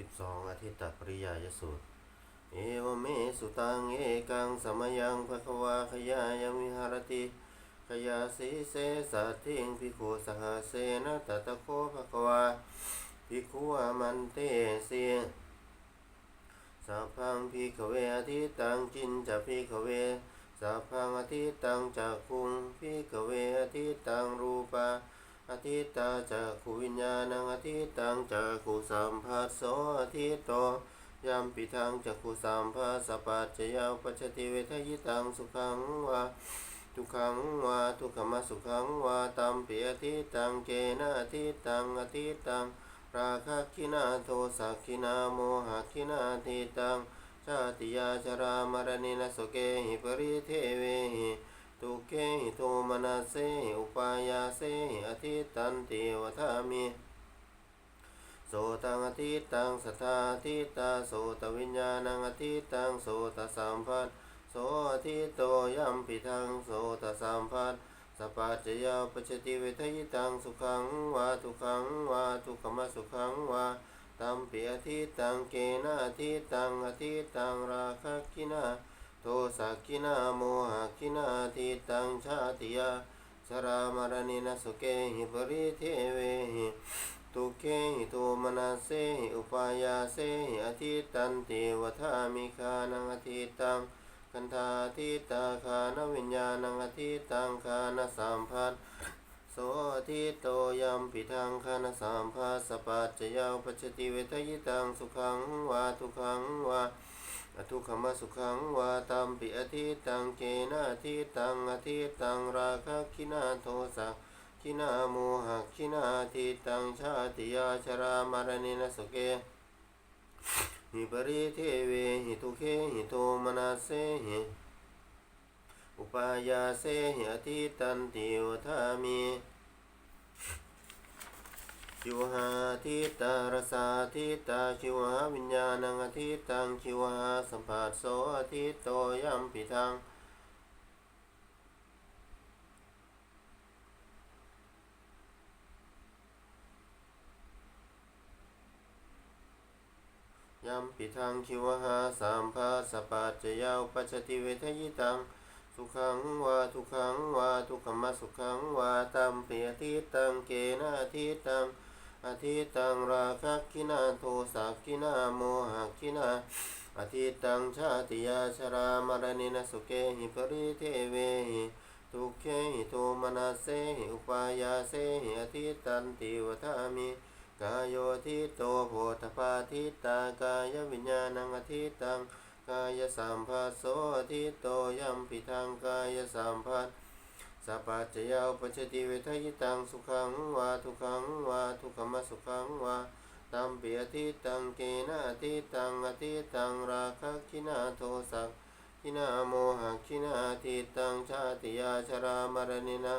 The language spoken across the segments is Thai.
สิบสองอาทิตตปริยายสูตร เอวเมสุตังเอกังสมยังภควาขยายังวิหารติขยาสีเสสัตถิงพิโคสหเสนะตตะโคภควาพิคุอามันเตเสียสัพพังพิขเวอทิตังจินจะพิขเวสัพพังอทิตังจักคุงพิขเวอทิตังรูปา อธิตาจักขุวิญญาณังอธิตังจักขุสัมภัสโสอธิโตยัมปิทังจักขุสัมภัสสปัจจยาปัจจติเวทยิตังสุขังวาทุกขังวาทุกขมสุขังวาตัมปิอธิตังเกนะอธิตังอธิตังราคะคินาโทสักคินาโมหะคินาอธิตังชาติยาชรามรณินสโเกหิปริเทเวหิ ทุเกหิโทมนัสเสอุปายาเสอธิตันติวทามิโสตังอธิตังสัทธาอธิตาโสตวิญญาณังอธิตังโสตสัมพัทโสอธิโตยัมปิทังโสตสัมพัทสปปัจจยาปจจติเวทยิตังสุขังวาทุขังวาทุกขมสุขังวาตัมปิอธิตังเกนะอธิตังอธิตังราคะกินา โทสักขินาโมหะขินาทิตังชาติยาชรามรณินสุเกหิปริเทเวหิทุเกหิโทมนัสเสหิอุปายาเสหิอธิตันติวทามิคานังอธิตังคันธาทิตาคานวิญญาณังอธิตังคานสัมพัทโสอธิโตยัมปิทังคานสัมภัสสปัจจยาวปัจจติเวทยิตังสุขังวาทุขังวา อทุกขมสุขังวาตัมปิอธิตังเกนะอธิตังอธิตังราคะคินาโทสักคินาโมหะคินาธิตังชาติยาชรามารณินสุเกหิปริเทเวหิทุเคหิโทมนาเสหิอุปายาเสหิอธิตันติวทามิ ชิวหาทิตารสาทิตาชิวหาวิญญาณังอธิตังชิวหาสัมผัสโสอธิโตยัมปิทังยัมปิทังชิวหาสัมภาสปัจจยาวปัจจติเวทยิตังสุขังวาทุขังวาทุกขมสุขังวาตัมเปิอธิตังเกนะอธิตัง อธิตังราคะกินาโทสักกินาโมหะกินาอธิตังชาติยาชรามรณินสุเกหิปริเทเวหิทุกเขหิโทมนัสเสหิอุปายาเสหิอธิตันติวทามิกายโยทิโตโพธปาทิตากายวิญญาณังอธิตังกายสัมภัสโสอธิโตยัมปิทังกายสัมภัส สัพพัจยาปัจจติเวทยิตังสุขังวาทุขังวาทุกขมสุขังวาตัมปิอธิตังเกนะอธิตังอธิตังราคะคินาโทสักคินาโมหะคินาอธิตังชาติยาชรามรณินะ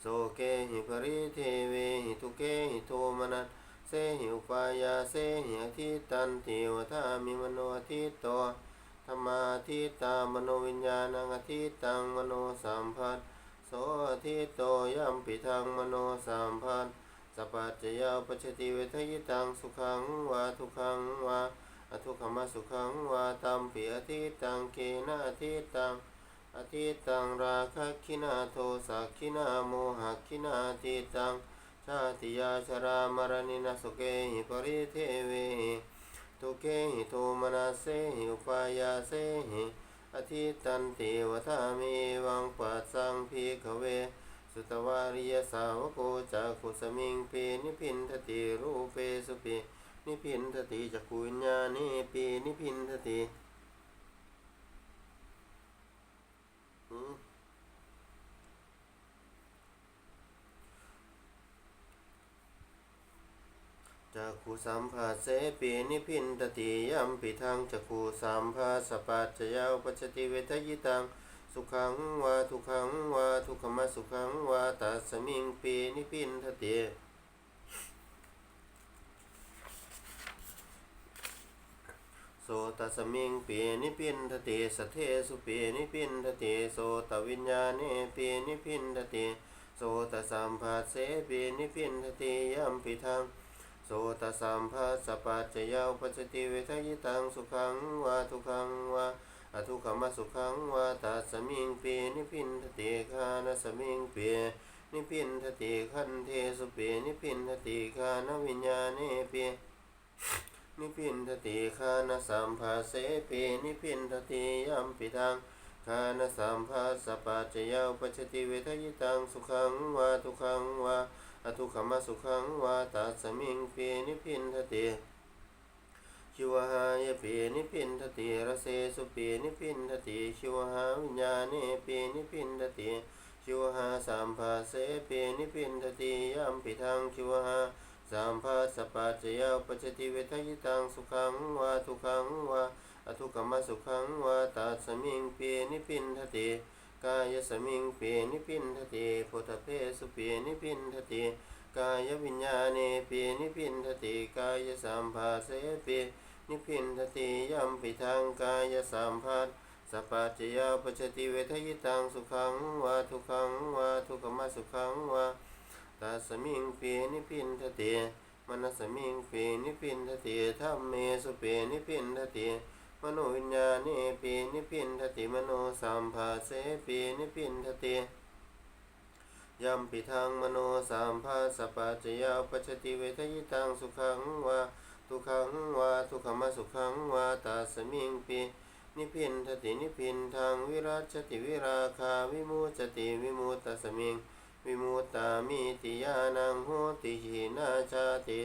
โสเกหิปริเทเวหิทุเกหิโทมนัสเสหิอุปายาเสหิอธิตันติวทามิมโนอธิโต ธรรมาทิตามโนวิญญาณังอธิตังมโนสัมพัทโสอธิโตยัมปิทังมโนสัมพัทสปปัจจยาปัจจติเวทยิตังสุขังวาทุขังวาอทุขมสุขังวาตัมปิอธิตังเกนะอธิตังอธิตังราคะคินาโทสักคินาโมหะคินาอธิตังชาติยาชรามรณินสุเกหิปริเทเว ทุเกหิโทมนาเสหิอุปายาเสหิอธิตันติวทามิวังปัสสังพีขเว สุตวาริยสาวโกจักขุสมิงปีนิพินทติรูเปสุปีนิพินทติจักขุญญาณิปีนิพินทติอืม จักขุสัมภาเสปีนิพินตติยัมปิทังจักขุสัมภาสปัจจยาวปัจจติเวทยิตังสุขังวาทุขังวาทุขมสุขังวาตัสมิงปีนิพินทติโสตสมิงปีนิพินทติสเทสุปีนิพินทติโสตวิญญาเนปีนิพินทติโสตสัมภาเสปีนิพินทติยัมปิทัง โสตสัมภาสปัจจยาอุปัจจติเวทยิตังสุขังวาทุขังวาอทุขมสุขังวาตัสมิงเปนิพินทติคานสมิงเปนิพินทติขันเทสุเปนิพินทติคานวิญญาเนเปนิพินทติคานสัมภาเสปีนิพินทติยัมปิทังคานสัมภาสปัจจยาอุปัจจติเวทยิตังสุขังวาทุขังวา อทุกขมสุขังวาตัสมิงเปนิพินทเตชิวหายเปนิพินทเตระเสสุปีนิพินทเตชิวหาวิญญาเนปีนิพินทเตชิวหาสัมภาเสปีนิพินทเตยัมปิทังชิวหาสัมภาสปัจจยาปัจจติเวทยิตังสุขังวาทุกขังวาอทุกขมสุขังวาตัสมิงเปนิพินทเต กายสมิงเปีนิพินทติพุทธเพสุเปีนิพินทติกายวิญญาเนเปีนิพินทติกายสัมภาเสเปีนิพินทติยัมปิทังกายสัมภาสสปัจจยาปัจจติเวทยิตังสุขังวาทุขังวาทุกขมสุขังวาตัสมิงเปนิพินทเตมนสมิงเปนิพินทเตธัมเมสุเปนิพินทเต มโนวิญญาเนเปนิพินทติมโนสัมภาเสเปนิพินทเตยัมปิทังมโนสัมภาสปัจจยาปัจจติเวทยิตังสุขังวาทุขังวาทุขมสุขังวาตัสมิงเปนิพินทตินิพินทางวิราชติวิราคาวิมุจติวิมุตสมิงวิมุตตามิติยานังโหติหินาชาติ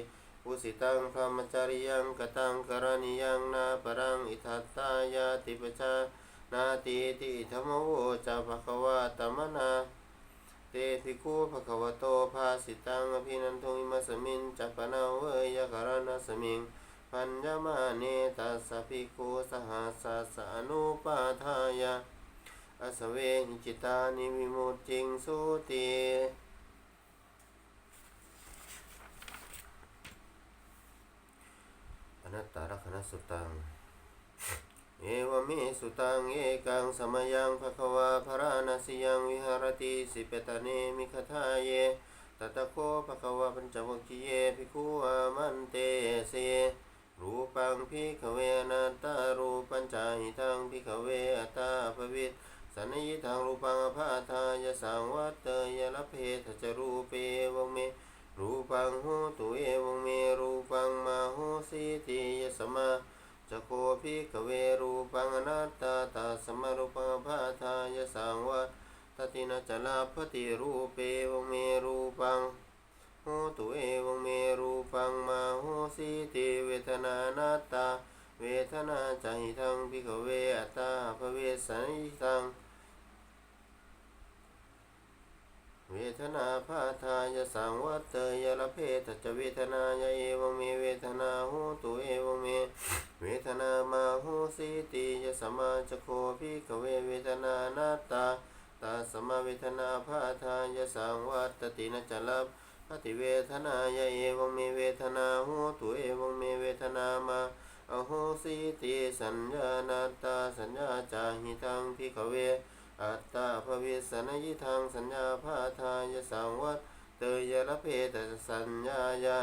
อุสิตังพรหมจาริยังกตังกรณียังนาปรังอิทัตตายาติปชานาติติธรรมโวจะภควาตมนาเตภิกขุภควโตภาสิตังอภินันทุอิมัสมิงจัปปนาเวยกรณสมิงปัญญมาเนตัสสภิกขุสหัสสะอนุปาทายาอสเวหิจิตานิวิมุตติงสุติ นัตตลักขณสุตัง เอวเมสุตังเอกังสมยังภควาภราณสิยังวิหารติสิเปตาเนมิคทาเยตตะโคภควาปัญจวัคคีเยภิกขุอามันเตเสรูปังพิขเวนัตตารูปัญจาหิทังพิขเวอัตตาภวิตสันยิทังรูปังอภาทายะสังวัตเตยละเพทจรูปเอวเม รูปังโหตุเอวงเมรูปังมาโหสีติยสมาจะโคภิกเวรูปังอนัตตาตาสมรูปังภาทายสังวัตตินะจลาภติรูปเอวงเมรูปังโหตุเอวงเมรูปังมาโหสีติเวทนานัตตาเวทนาใจทังพิกเวอัตตาภเวสันยิทัง เวทนาพาทายสังวัตเตยละเพทจเวทนายเอวเมเวทนาหูตุเอวเม เวทนามาหูสีติยสมาจโคภิกเวเวทนานาตาตาสมาเวทนาพาทายสังวัตตินจลับปฏิเวทนายเอวเมเวทนาหูตุเอวเมเวทนามาอโหสีติสัญญานาตตาสัญญาจาหิตังภิกเว อัตตาภวิสนยิทังสัญญาภาทายะสังวัตเตยละเพตสัญญายา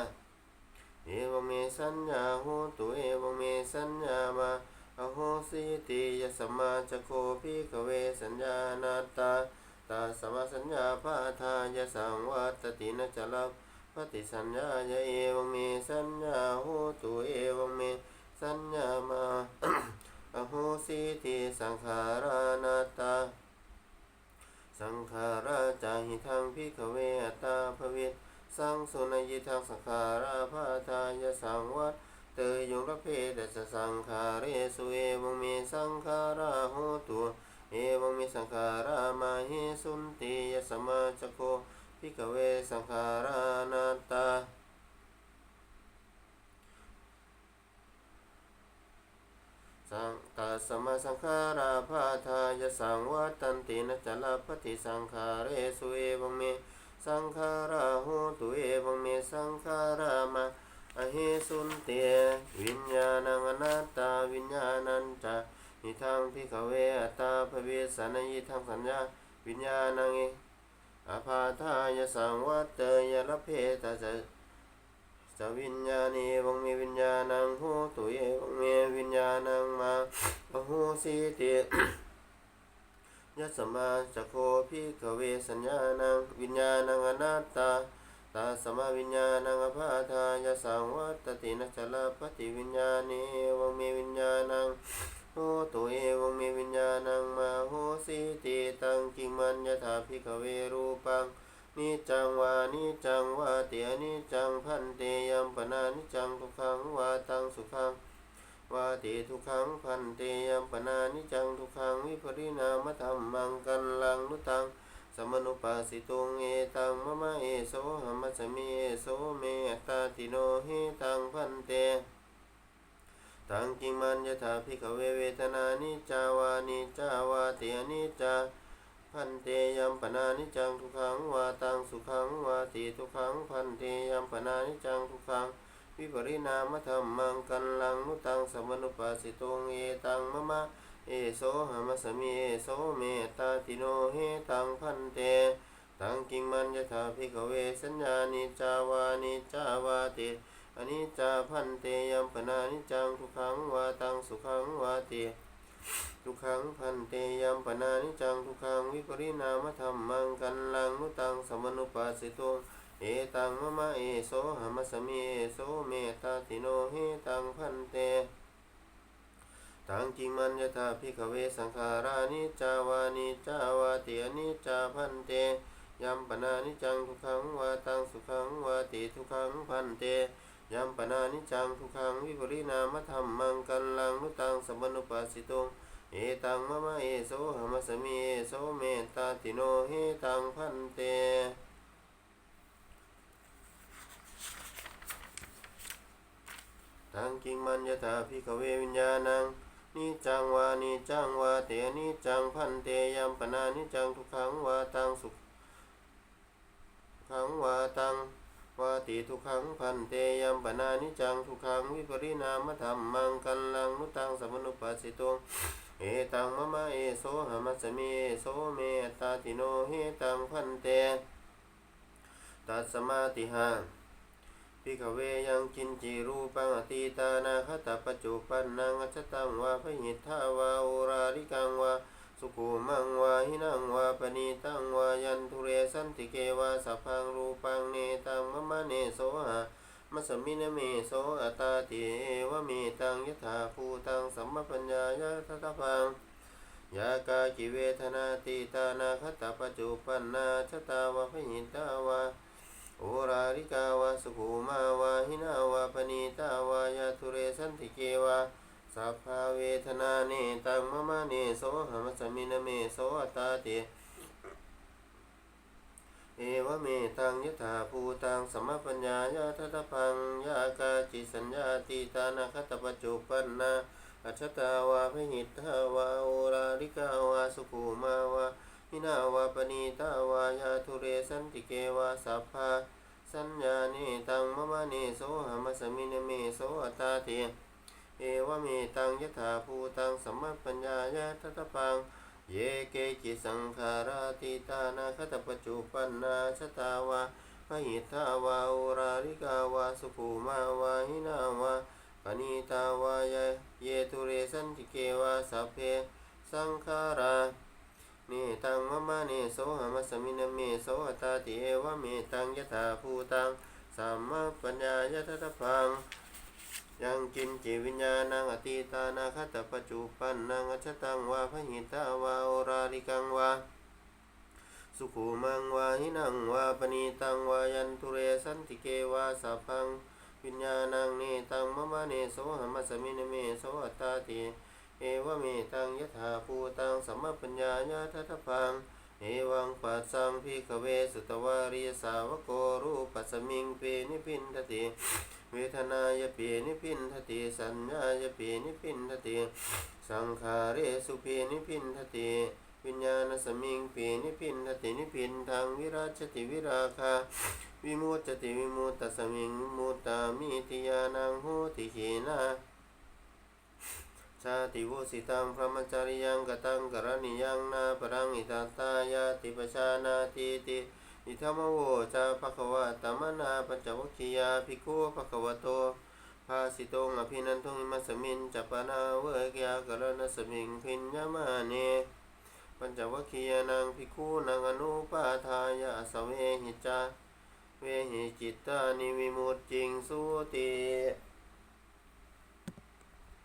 เอวเมสัญญาโหตุเอวเมสัญญามาอโหสิติยสมาจโคภิกเวสัญญานาตาตาสมาสัญญาภาทายะสังวัตตินะจลับปฏิสัญญายะเอวเมสัญญาโหตุเอวเมสัญญามาอโหสิติสังขารานา สังขาราจาหิทังพิกเวอัตตาภวิตสังสุนยิทังสังขาราภาทายสังวัตเตยยงระเพดสสังขาเรสุเอวงเมสังขาราโหตุเอวงเมสังขารามาหิสุนติยสมาจโคพิกเวสังขารานาตาสัง ตาสมาสังขาราภาทายสังวัตันตินะจลาปฏิสังขาเรสุเอวังเม สังขาราโหตุเอวังเม สังขารามาอหิสุนเตวิญญาณังอนัตตาวิญญาณันจะนิทังพิกเวอัตตาภเวสนยิทังสัญญาวิญญาณังเออภาทายสังวัตเตยลเพตจะจะวิญญาณีวังมีวิญญาณังโหตุเยวังเมวิญญาณังมาปะโห สีติยัสมาจัโคพิกเวสัญญานังวิญญาณังอนัตตาตาสมาวิญญาณังอภาทายสังวัตตินัจลาปฏิวิญญาณีวังมีวิญญาณังโหตุเอวังมีวิญญาณังมาโหสีติตังกิมันยถาพิกเวรูปังนิจังวานิจังวาเตียนิจังพันเตยัมปนานิจจังทุกขังวาตังสุขัง วาติทุกขังพันเตยมปนานิจังทุกขังวิปริณามธรรมังกันลังนุตังสมนุปัสสิตุงเอตังมะมะเอโสหมัสมิเอโสเมตตาติโนหิตังพันเตตังกิมันยถาภิกขเวเวทนานิจาวานิจาวาเตียนิจาพันเตยัมปนานิจังทุกขังวาตังสุขังวาติทุกขังพันเตยัมปนานิจังทุกขัง วิปริณามธรรมังกันลังนุตังสมนุปัสสิตุงเอตังมะมะเอโสหมัสมิเอโสเมตตาติโนเฮตังพันเตตังกิงมันยถาภิกขเวสัญญานิจาวานิจาวาติอนิจจาพันเตยัมปนานิจังทุกขังวาตังสุขังวาติทุกขังพันเตยัมปนานิจังทุกขังวิปริณามธรรมังกันลังนุตังสมนุปัสสิตุง เอตังมะมะเอโสหมัสมิเอโสเมตตาติโนเฮตังพันเตตังกิมันยถาภิกเวสังขารานิจาวานิจาวาติอนิจาพันเตยัมปนานิจังทุกขังวาตังสุขังวาติทุกขังพันเตยัมปนานิจังทุกขังวิปริณามธรรมังกันลังนุตังสมนุปัสสิตุงเอตังมะมะเอโสหมัสมิเอโสเมตตาติโนเฮตังพันเต ตังกิงมันยถาภิกเววิญญาณังนิจังวานิจังวาเตนิจังพันเตยัมปนานิจังทุกขังวาตังสุขังวาตังวาติทุกขังพันเตยัมปนานิจังทุกขังวิปริณามธรรมังกันลังนุตังสมนุปัสสิตุงเอตังมะมะเอโสหมัสสมิเอโสเมตตาติโนเฮตังพันเตตัสสมาติหา พิกเวยังกินจิรูปังอตีตานาคตปัจจุปันนังอัจตังวาพหิทธาวาอุราริกังวาสุขุมังวาหินังวาปณีตังวายันทุเรสันติเกวาสัพพังรูปังเนตังมะมะเนโสหะมัสมินะเมโสอัตาติเอวะเมตังยถาภูตังสัมมปัญญายะทัตพังยากาจิเวทนาติตานาคตปัจจุปันนาชตาวาพหิทธาวา โอราริกาวาสุขุมาวาหินาวาปณีตาวายาทุเรสันติเกวาสัพพาเวทนาเนตังมะมะเนโสหมัสมินะเมโสตตาติเอวะเมตังยถาภูตังสมปัญญายาทัตพังยากาจิสัญญาติตานาคตปจุปันนาอัจฉตาวาพหิตาวาโอราริกาวาสุขุมาวา หินาวาปณีตาวายาทุเรสันติเกวาสัพพาสัญญาเนตังมะมะเนโสหมัสมินะเมโสอตาเตเอวเมตังยถาภูตังสัมมปัญญายะทัตถพัง เยเกจิสังขาราติตานาคตปจุปันนาชตาวาพหิทาวาอุราริกาวาสุขุมาวาหินาวาปณีตาวายเยทุเรสันติเกวาสัพเพสังขารา เมตังมะมะเน โสหมัสสมินะเมโสตาติเอวเมตังยถาภูตังสัมมาปัญญายะทัตพังยังกินจิวิญญาณังอติตานาคตปัจจุปันนังอัจฉตังวาพหิตาวาโอราริกังวาสุขุมังวาหินังวาปณีตังวายันทุเรสันติเกวาสัพพังวิญญาณังเนตังมมะเนโสหมัสสมินะเมโสตาติเอวเมตังยถาภูตังสัมมปัญญายาทัตพัง เอวังปัสสังพิกเวสุตวาริยสาวโกรูปัสสมิงเปนิพินทติ เวทนายเปนิพินทติสัญญายเปนิพินทติสังขาเรสุเปนิพินทติวิญญาณสมิงเปนิพินทตินิพินทางวิราชติวิราคาวิมุตติวิมุตตสมิงมุตตามิติยานังโหติขีนา ชาติวุสิตังพระมจริยังกตังกรณียังนาปรังอิตาตายาติปชานาทีติอิทัมโวจาภะควะตมนาปัญจวัคคียาภิกขุภะควะโตภาสิตงอภินันทุงมัสมินจัปปนาเวกยากรณสมิงพิญญามาเนปัญจวัคคียานังภิกขุนังอนุปาทายาสเวหิจาเวหิจิตตานิวิมุตติงสุติ